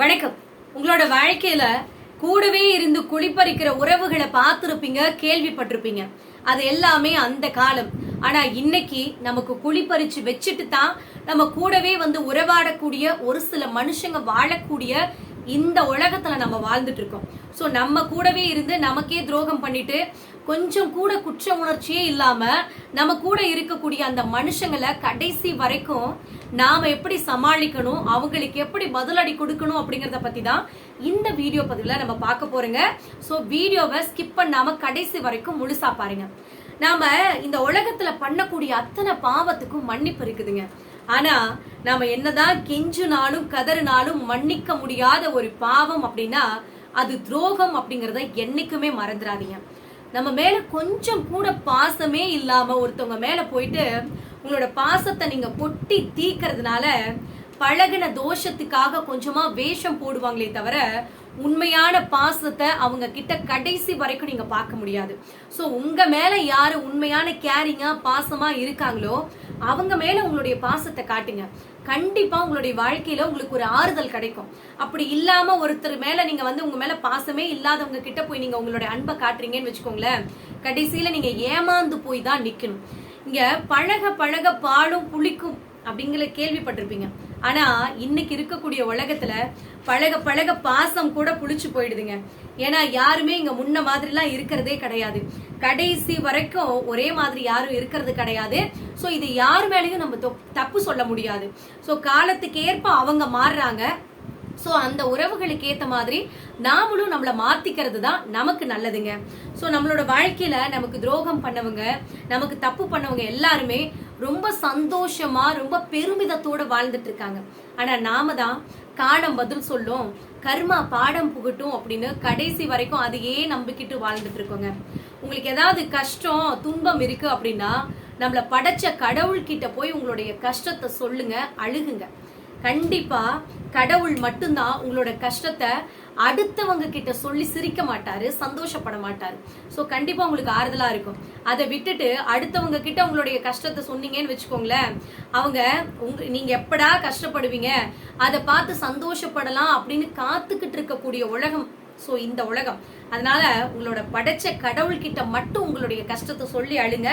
வணக்கம். உங்களோட வாழ்க்கையில கூடவே இருந்து குளிப்பறிக்கிற உறவுகளை பார்த்துருப்பீங்க கேள்விப்பட்டிருப்பீங்க. அது எல்லாமே அந்த காலம். ஆனா இன்னைக்கு நமக்கு குளிப்பறிச்சு வச்சுட்டு தான் நம்ம கூடவே வந்து உறவாடக்கூடிய ஒரு சில மனுஷங்க வாழக்கூடிய இந்த உலகத்துல நம்ம வாழ்ந்துட்டு இருக்கோம் சோ நம்ம கூடவே இருந்து நமக்கே துரோகம் பண்ணிட்டு கொஞ்சம் கூட குற்ற உணர்ச்சியே இல்லாம நம்ம கூட இருக்கக்கூடிய அந்த மனுஷங்களை கடைசி வரைக்கும் நாம எப்படி சமாளிக்கணும் அவங்களுக்கு எப்படி பதிலடி கொடுக்கணும் அப்படிங்கறத பத்தி தான் இந்த வீடியோ பதிவுல நம்ம பார்க்க போறோங்க. சோ வீடியோவை ஸ்கிப் பண்ணாம கடைசி வரைக்கும் முழுசா பாருங்க. நாம இந்த உலகத்துல பண்ணக்கூடிய அத்தனை பாவத்துக்கும் மன்னிப்பு இருக்குதுங்க. ஆனா நாம என்னதான் கெஞ்சுனாலும் கதறினாலும் மன்னிக்க முடியாத ஒரு பாவம் அப்படின்னா அது துரோகம் அப்படிங்கறத என்னைக்குமே மறந்துடாதீங்க நம்ம மேல கொஞ்சம் கூட பாசமே இல்லாம ஒருத்தவங்க மேல போயிட்டு உங்களோட பாசத்தை நீங்க பொட்டி தீக்கிறதுனால பழகின தோஷத்துக்காக கொஞ்சமா வேஷம் போடுவாங்களே தவிர உண்மையான பாசத்தை அவங்க கிட்ட கடைசி வரைக்கும் நீங்க பார்க்க முடியாது. ஸோ உங்க மேல யாரு உண்மையான கேரிங்கா பாசமா இருக்காங்களோ அவங்க மேல உங்களுடைய பாசத்தை காட்டுங்க. கண்டிப்பா உங்களுடைய வாழ்க்கையில உங்களுக்கு ஒரு ஆறுதல் கிடைக்கும். அப்படி இல்லாம ஒருத்தர் மேல நீங்க வந்து உங்க மேல பாசமே இல்லாதவங்க கிட்ட போய் நீங்க உங்களுடைய அன்பை காட்டுறீங்கன்னு வச்சுக்கோங்களேன் கடைசியில நீங்க ஏமாந்து போய் தான் நிக்கணும். இங்க பழக பழக பாலும் புளிக்கும் அப்படிங்கிற கேள்விப்பட்டிருப்பீங்க. ஆனா இன்னைக்கு இருக்கக்கூடிய உலகத்துல பழக பழக பாசம் கூட புளிச்சு போயிடுதுங்க. ஏன்னா யாருமே இங்க முன்ன மாதிரிலாம் இருக்கிறதே கிடையாது. கடைசி வரைக்கும் ஒரே மாதிரி யாரும் இருக்கிறது கிடையாது. சோ இது யார் மேலேயும் நம்ம தப்பு சொல்ல முடியாது. சோ காலத்துக்கு ஏற்ப அவங்க மாறுறாங்க. சோ அந்த உறவுகளுக்கு ஏத்த மாதிரி நாமளும் நம்மள மாத்திக்கிறது தான் நமக்கு நல்லதுங்க. சோ நம்மளோட வாழ்க்கையில நமக்கு துரோகம் பண்ணவங்க நமக்கு தப்பு பண்ணவங்க எல்லாருமே ரொம்ப சந்தோஷமா ரொம்ப பெருமிதத்தோட வாழ்ந்துட்டு இருக்காங்க. ஆனா நாம தான் காலம் பதில் சொல்லும் கர்மா பாடம் புகட்டும் அப்படின்னு கடைசி வரைக்கும் அதையே நம்பிக்கிட்டு வாழ்ந்துட்டு இருக்கோங்க. உங்களுக்கு ஏதாவது கஷ்டம் துன்பம் இருக்கு அப்படின்னா நம்மள படைச்ச கடவுள்கிட்ட போய் உங்களுடைய கஷ்டத்தை சொல்லுங்க அழுகுங்க. கண்டிப்பா கடவுள் மட்டும்தான் உங்களோட கஷ்டத்தை அடுத்தவங்க கிட்ட சொல்லி சிரிக்க மாட்டாரு சந்தோஷப்பட மாட்டாரு. ஸோ கண்டிப்பா உங்களுக்கு ஆறுதலா இருக்கும். அதை விட்டுட்டு அடுத்தவங்க கிட்ட உங்களுடைய கஷ்டத்தை சொன்னீங்கன்னு வச்சுக்கோங்களேன் அவங்க உங்க நீங்க எப்படா கஷ்டப்படுவீங்க அதை பார்த்து சந்தோஷப்படலாம் அப்படின்னு காத்துக்கிட்டு இருக்கக்கூடிய உலகம். ஸோ இந்த உலகம். அதனால உங்களோட படைச்ச கடவுள்கிட்ட மட்டும் உங்களுடைய கஷ்டத்தை சொல்லி அழுங்க.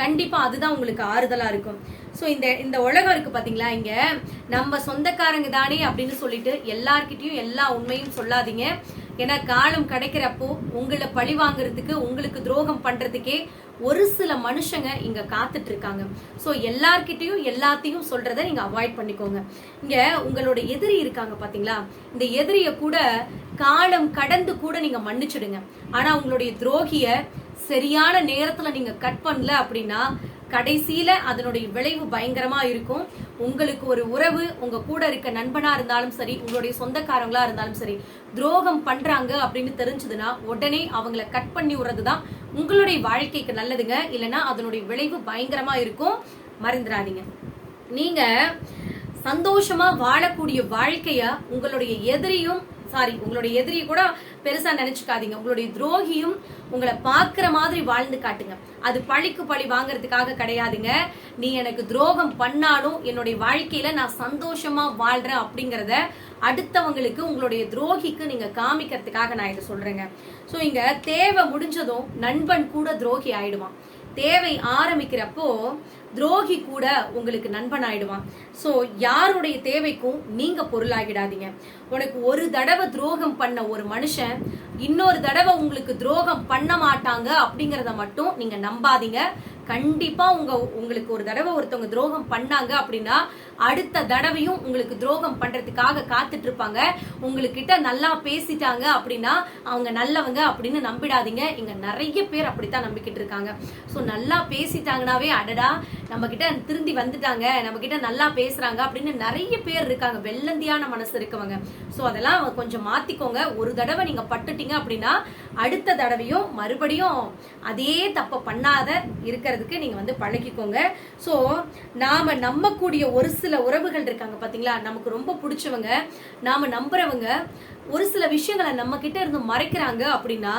கண்டிப்பா அதுதான் உங்களுக்கு ஆறுதலா இருக்கும். சோ இந்த இந்த உலகம் இருக்கு பாத்தீங்களா இங்க? நம்ம சொந்தக்காரங்க தானே அப்படின்னு சொல்லிட்டு எல்லார்கிட்டயும் எல்லா உண்மையும் சொல்லாதீங்க. ஏன்னா காலம் கிடைக்கிறப்போ உங்களை பழி வாங்குறதுக்கு உங்களுக்கு துரோகம் பண்றதுக்கே ஒரு சில மனுஷங்க இங்க காத்துட்டு இருக்காங்க சோ எல்லார்கிட்டையும் எல்லாத்தையும் சொல்றத நீங்க அவாய்ட் பண்ணிக்கோங்க. இங்க உங்களோட எதிரி இருக்காங்க பாத்தீங்களா? இந்த எதிரிய கூட காலம் கடந்து கூட நீங்க மன்னிச்சிடுங்க. ஆனா உங்களுடைய துரோகிய சரியான நேரத்துல நீங்க கட் பண்ணல அப்படின்னா கடைசியில அதனுடைய விளைவு பயங்கரமா இருக்கும். உங்களுக்கு ஒரு உறவு உங்க கூட இருக்க நண்பனா இருந்தாலும் சரி உங்களுடைய சொந்தக்காரங்களா இருந்தாலும் சரி துரோகம் பண்றாங்க அப்படின்னு தெரிஞ்சதுன்னா உடனே அவங்கள கட் பண்ணி விடுறதுதான் உங்களுடைய வாழ்க்கைக்கு நல்லதுங்க. இல்லைன்னா அதனுடைய விளைவு பயங்கரமா இருக்கும். மறந்துடாதீங்க. நீங்க சந்தோஷமா வாழக்கூடிய வாழ்க்கைய உங்களுடைய எதிரியும் சாரி உங்களுடைய எதிரி கூட பெருசா நினைச்சுக்காதீங்க. உங்களுடைய துரோகியும் உங்களை பாக்குற மாதிரி வாழ்ந்து காட்டுங்க. அது பழிக்கு பழி வாங்குறதுக்காக கிடையாதுங்க. நீ எனக்கு துரோகம் பண்ணாலும் என்னுடைய வாழ்க்கையில நான் சந்தோஷமா வாழ்றேன் அப்படிங்கறத அடுத்தவங்களுக்கு உங்களுடைய துரோகிக்கு நீங்க காமிக்கிறதுக்காக நான் இதை சொல்றேங்க. ஸோ இங்க தேவை முடிஞ்சதும் நண்பன் கூட துரோகி ஆயிடுவான். தேவை ஆரம்பிக்கிறப்போ துரோகி கூட உங்களுக்கு நண்பன் ஆயிடுவான் யாருடைய தேவைக்கும் நீங்க பொருளாகிடாதீங்க. உனக்கு ஒரு தடவை துரோகம் பண்ண ஒரு மனுஷன் இன்னொரு தடவை உங்களுக்கு துரோகம் பண்ண மாட்டாங்க அப்படிங்கிறத மட்டும் நீங்க நம்பாதீங்க. கண்டிப்பா உங்க உங்களுக்கு ஒரு தடவை ஒருத்தவங்க துரோகம் பண்ணாங்க அப்படின்னா அடுத்த தடவையும் உங்களுக்கு துரோகம் பண்றதுக்காக காத்துட்டு இருப்பாங்க உங்ககிட்ட நல்லா பேசிட்டாங்க அப்படின்னா அவங்க நல்லவங்க அப்படின்னு நம்பிடாதீங்க. இங்க நிறைய பேர் அப்படித்தான் நம்பிக்கிட்டு இருக்காங்க ஸோ நல்லா பேசிட்டாங்கனாவே அடடா நம்ம கிட்ட திருந்தி வந்துட்டாங்க நம்ம கிட்ட நல்லா பேசுறாங்க அப்படின்னு நிறைய பேர் இருக்காங்க. வெள்ளந்தியான மனசு இருக்கவங்க. ஸோ அதெல்லாம் கொஞ்சம் மாத்திக்கோங்க. ஒரு தடவை நீங்க பட்டுட்டீங்க அப்படின்னா அடுத்த தடவையும் மறுபடியும் அதே தப்ப பண்ணாத இருக்கிறதுக்கு நீங்க வந்து பழகிக்கோங்க. ஸோ நாம நம்பக்கூடிய ஒரு சில உறவுகள் இருக்காங்க பாத்தீங்களா? நமக்கு ரொம்ப பிடிச்சவங்க நாம நம்புறவங்க ஒரு சில விஷயங்களை நம்ம கிட்ட இருந்து மறைக்கிறாங்க அப்படின்னா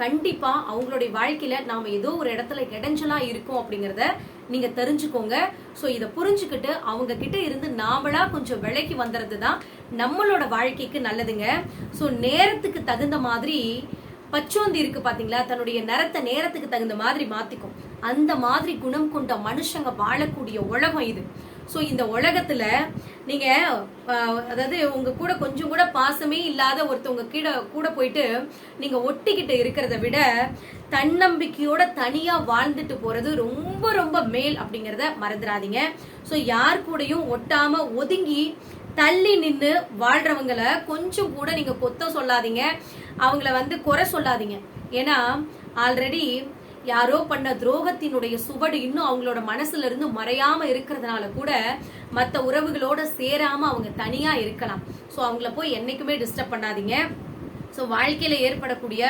கண்டிப்பா அவங்களுடைய வாழ்க்கையில நாம ஏதோ ஒரு இடத்துல இடைஞ்சலா இருக்கோம் அப்படிங்கறத நீங்க தெரிஞ்சுக்கோங்க. ஸோ இதை புரிஞ்சுக்கிட்டு அவங்க கிட்ட இருந்து நாமளா கொஞ்சம் விலைக்கு வந்துறது தான் நம்மளோட வாழ்க்கைக்கு நல்லதுங்க. ஸோ நேரத்துக்கு தகுந்த மாதிரி பச்சோந்தி இருக்கு பாத்தீங்களா? தன்னுடைய நிறத்தை நேரத்துக்கு தகுந்த மாதிரி மாத்திக்கும். அந்த மாதிரி குணம் கொண்ட மனுஷங்க வாழக்கூடிய உலகம் இது. ஸோ இந்த உலகத்துல நீங்க அதாவது உங்க கூட கொஞ்சம் கூட பாசமே இல்லாத ஒருத்தவங்க கீழே கூட போயிட்டு நீங்க ஒட்டிக்கிட்டு இருக்கிறத விட தன்னம்பிக்கையோட தனியா வாழ்ந்துட்டு போறது ரொம்ப ரொம்ப மேல் அப்படிங்கிறத மறந்துடாதீங்க ஸோ யார் கூடயும் ஒட்டாம ஒதுங்கி தள்ளி நின்று வாழ்றவங்கள கொஞ்சம் கூட நீங்க கொத்த சொல்லாதீங்க. அவங்கள வந்து குறை சொல்லாதீங்க. ஏன்னா ஆல்ரெடி யாரோ பண்ண துரோகத்தினுடைய சுவடு இன்னும் அவங்களோட மனசுல இருந்து மறையாம இருக்கிறதுனால கூட மற்ற உறவுகளோட சேராம அவங்க தனியா இருக்கலாம். ஸோ அவங்கள போய் என்னைக்குமே டிஸ்டர்ப் பண்ணாதீங்க. ஸோ வாழ்க்கையில ஏற்படக்கூடிய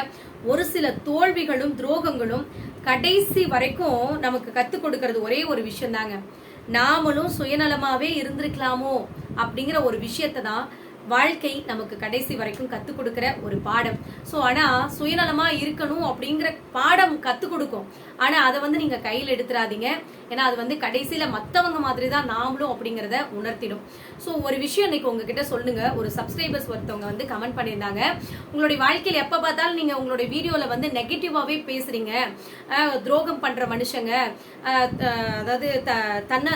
ஒரு சில தோல்விகளும் துரோகங்களும் கடைசி வரைக்கும் நமக்கு கத்துக் கொடுக்கறது ஒரே ஒரு விஷயம் தாங்க நாமளும் சுயநலமாவே இருந்திருக்கலாமோ அப்படிங்கிற ஒரு விஷயத்தை தான் வாழ்க்கை நமக்கு கடைசி வரைக்கும் கத்துக் கொடுக்குற ஒரு பாடம். ஸோ ஆனால் சுயநலமாக இருக்கணும் அப்படிங்கிற பாடம் கத்துக் கொடுக்கும். ஆனால் அதை வந்து நீங்கள் கையில் எடுத்துடாதீங்க ஏன்னா அது வந்து கடைசியில் மற்றவங்க மாதிரி தான் நாமளும் அப்படிங்கிறத உணர்த்திடும். ஸோ ஒரு விஷயம் இன்னைக்கு உங்ககிட்ட சொல்லுங்க. ஒரு சப்ஸ்கிரைபர்ஸ் ஒருத்தவங்க வந்து கமெண்ட் பண்ணியிருந்தாங்க. உங்களுடைய வாழ்க்கையில் எப்போ பார்த்தாலும் நீங்கள் உங்களுடைய வீடியோவில் வந்து நெகட்டிவாகவே பேசுகிறீங்க துரோகம் பண்ணுற மனுஷங்க. அதாவது த- தன்னை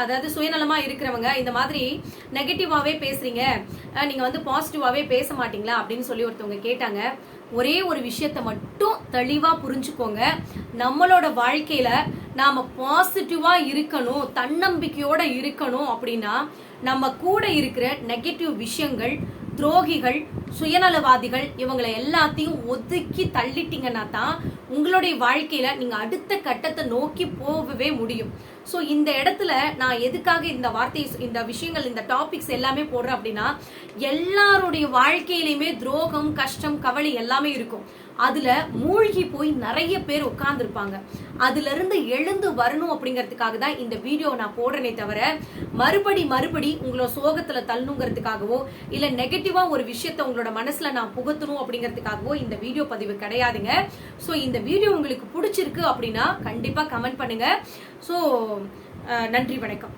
அதாவது சுயநலமாக இருக்கிறவங்க இந்த மாதிரி நெகட்டிவாகவே பேசுகிறீங்க நீங்கள் வந்து பாசிட்டிவாகவே பேச மாட்டீங்களா அப்படின்னு சொல்லி ஒருத்தவங்க கேட்டாங்க. ஒரே ஒரு விஷயத்தை மட்டும் தெளிவாக புரிஞ்சுக்கோங்க. நம்மளோட வாழ்க்கையில் நாம் பாசிட்டிவாக இருக்கணும் தன்னம்பிக்கையோடு இருக்கணும் அப்படின்னா நம்ம கூட இருக்கிற நெகட்டிவ் விஷயங்கள் துரோகிகள் சுயநலவாதிகள் இவங்களை எல்லாத்தையும் ஒதுக்கி தள்ளிட்டீங்கன்னா தான் உங்களுடைய வாழ்க்கையில நீங்க அடுத்த கட்டத்தை நோக்கி போகவே முடியும். ஸோ இந்த இடத்துல நான் எதுக்காக இந்த வார்த்தை இந்த விஷயங்கள் இந்த டாபிக்ஸ் எல்லாமே போடுறேன் அப்படின்னா எல்லாருடைய வாழ்க்கையிலையுமே துரோகம் கஷ்டம் கவலை எல்லாமே இருக்கும். அதுல மூழ்கி போய் நிறைய பேர் உட்கார்ந்துருப்பாங்க. அதுல இருந்து எழுந்து வரணும் அப்படிங்கிறதுக்காக தான் இந்த வீடியோ நான் போடுறேனே தவிர மறுபடி மறுபடி உங்களை சோகத்துல தள்ளணுங்கிறதுக்காகவோ இல்ல நெகட்டிவா ஒரு விஷயத்த உங்களோட மனசுல நான் புகுத்தணும் அப்படிங்கிறதுக்காகவோ இந்த வீடியோ பதிவு கிடையாதுங்க. ஸோ இந்த வீடியோ உங்களுக்கு பிடிச்சிருக்கு அப்படின்னா கண்டிப்பா கமெண்ட் பண்ணுங்க. ஸோ நன்றி வணக்கம்.